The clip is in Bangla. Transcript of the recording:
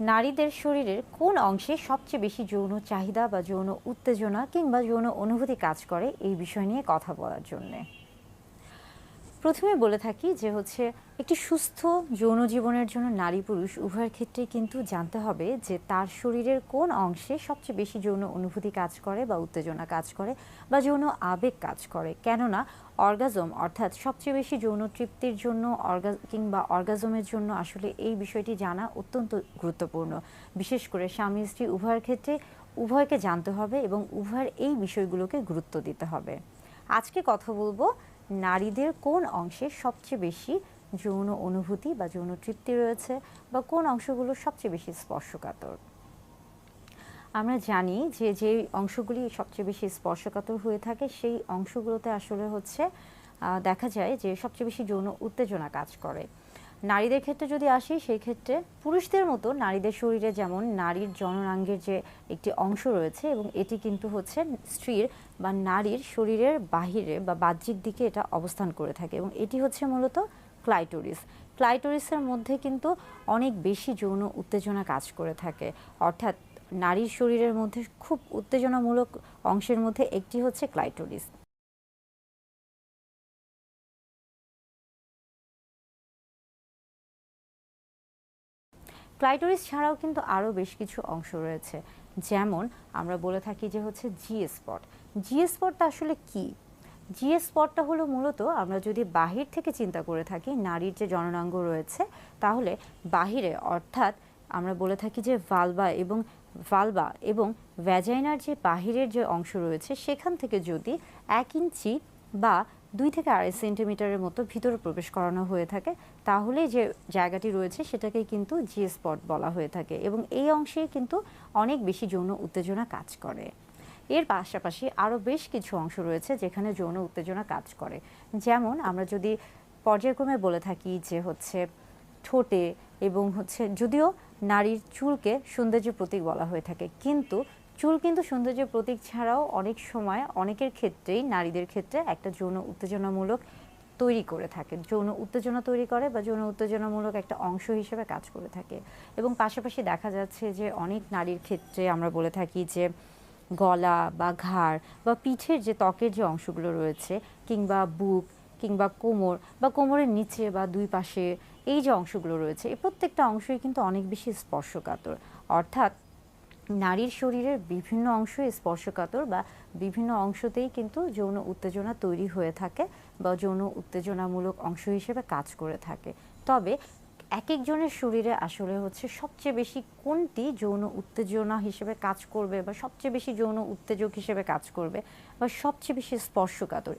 নারীদের শরীরের কোন অংশে সবচেয়ে বেশি যৌন চাহিদা বা যৌন উত্তেজনা কিংবা যৌন অনুভূতি কাজ করে এই বিষয় নিয়ে কথা বলার জন্যে? প্রথমে বলে থাকি যে হচ্ছে একটি সুস্থ যৌন জীবনের জন্য নারী পুরুষ উভয়ের ক্ষেত্রেই কিন্তু জানতে হবে যে তার শরীরের কোন অংশে সবচেয়ে বেশি যৌন অনুভূতি কাজ করে বা উত্তেজনা কাজ করে বা যৌন আবেগ কাজ করে। কেননা অর্গাজম অর্থাৎ সবচেয়ে বেশি যৌন তৃপ্তির জন্য অর্গা কিংবা অর্গাজমের জন্য আসলে এই বিষয়টি জানা অত্যন্ত গুরুত্বপূর্ণ। বিশেষ করে স্বামী স্ত্রী উভয়ের ক্ষেত্রে উভয়কে জানতে হবে এবং উভয়ের এই বিষয়গুলোকে গুরুত্ব দিতে হবে। আজকে কথা বলব নারীদের কোন অংশে সবচেয়ে বেশি যৌন অনুভূতি বা যৌন তৃপ্তি রয়েছে বা কোন অংশগুলো সবচেয়ে বেশি স্পর্শকাতর? আমরা জানি যে যে অংশগুলি সবচেয়ে বেশি স্পর্শকাতর হয়ে থাকে সেই অংশগুলোতে আসলে হচ্ছে দেখা যায় যে সবচেয়ে বেশি যৌন উত্তেজনা কাজ করে। নারীদের ক্ষেত্রে যদি আসি, সেই ক্ষেত্রে পুরুষদের মতো নারীদের শরীরে যেমন নারীর জননাঙ্গের যে একটি অংশ রয়েছে এবং এটি কিন্তু হচ্ছে স্ত্রীর বা নারীর শরীরের বাহিরে বা বাহ্যিক দিকে এটা অবস্থান করে থাকে এবং এটি হচ্ছে মূলত ক্লাইটোরিস। ক্লাইটোরিসের মধ্যে কিন্তু অনেক বেশি যৌন উত্তেজনা কাজ করে থাকে। অর্থাৎ নারীর শরীরের মধ্যে খুব উত্তেজনামূলক অংশের মধ্যে একটি হচ্ছে ক্লাইটোরিস। ক্লাইটোরিস ছাড়াও কিন্তু আরও বেশ কিছু অংশ রয়েছে। যেমন আমরা বলে থাকি যে হচ্ছে জি স্পট জি স্পটটা আসলে কি? জি স্পটটা হলো মূলত আমরা যদি বাহির থেকে চিন্তা করে থাকি, নারীর যে জননাঙ্গ রয়েছে, তাহলে বাহিরে অর্থাৎ আমরা বলে থাকি যে ভালবা এবং ভালবা এবং ভ্যাজাইনার যে বাহিরের যে অংশ রয়েছে, সেখান থেকে যদি এক ইঞ্চি বা দুই থেকে আড়াই সেন্টিমিটারের মতো ভিতরে প্রবেশ করানো হয়ে থাকে। তাহলে যে জায়গাটি রয়েছে সেটাকেই কিন্তু জি স্পট বলা হয়ে থাকে এবং এই অংশেই কিন্তু অনেক বেশি যৌন উত্তেজনা কাজ করে। এর পাশাপাশি আরও বেশ কিছু অংশ রয়েছে যেখানে যৌন উত্তেজনা কাজ করে। যেমন আমরা যদি পর্যায়ক্রমে বলে থাকি যে হচ্ছে ঠোঁটে এবং হচ্ছে যদিও নারীর চুলকে সৌন্দর্যের প্রতীক বলা হয়ে থাকে, কিন্তু চুল কিন্তু সৌন্দর্যের প্রতীক ছাড়াও অনেক সময় অনেকের ক্ষেত্রেই নারীদের ক্ষেত্রে একটা যৌন উত্তেজনামূলক তৈরি করে থাকে। যৌন উত্তেজনা তৈরি করে বা যৌন উত্তেজনামূলক একটা অংশ হিসেবে কাজ করে থাকে। এবং পাশাপাশি দেখা যাচ্ছে যে অনেক নারীর ক্ষেত্রে আমরা বলে থাকি যে গলা বা ঘাড় বা পিঠের যে ত্বকের যে অংশগুলো রয়েছে কিংবা বুক কিংবা কোমর বা কোমরের নিচে বা দুই পাশে এই যে অংশগুলো রয়েছে এই প্রত্যেকটা অংশই কিন্তু অনেক বেশি স্পর্শকাতর। অর্থাৎ নারীর শরীরের বিভিন্ন অংশই স্পর্শকাতর বা বিভিন্ন অংশতেই কিন্তু যৌন উত্তেজনা তৈরি হয়ে থাকে বা যৌন উত্তেজনামূলক অংশ হিসেবে কাজ করে থাকে। তবে এক একজনের শরীরে আসলে হচ্ছে সবচেয়ে বেশি কোনটি যৌন উত্তেজনা হিসেবে কাজ করবে বা সবচেয়ে বেশি যৌন উত্তেজক হিসেবে কাজ করবে বা সবচেয়ে বেশি স্পর্শকাতর?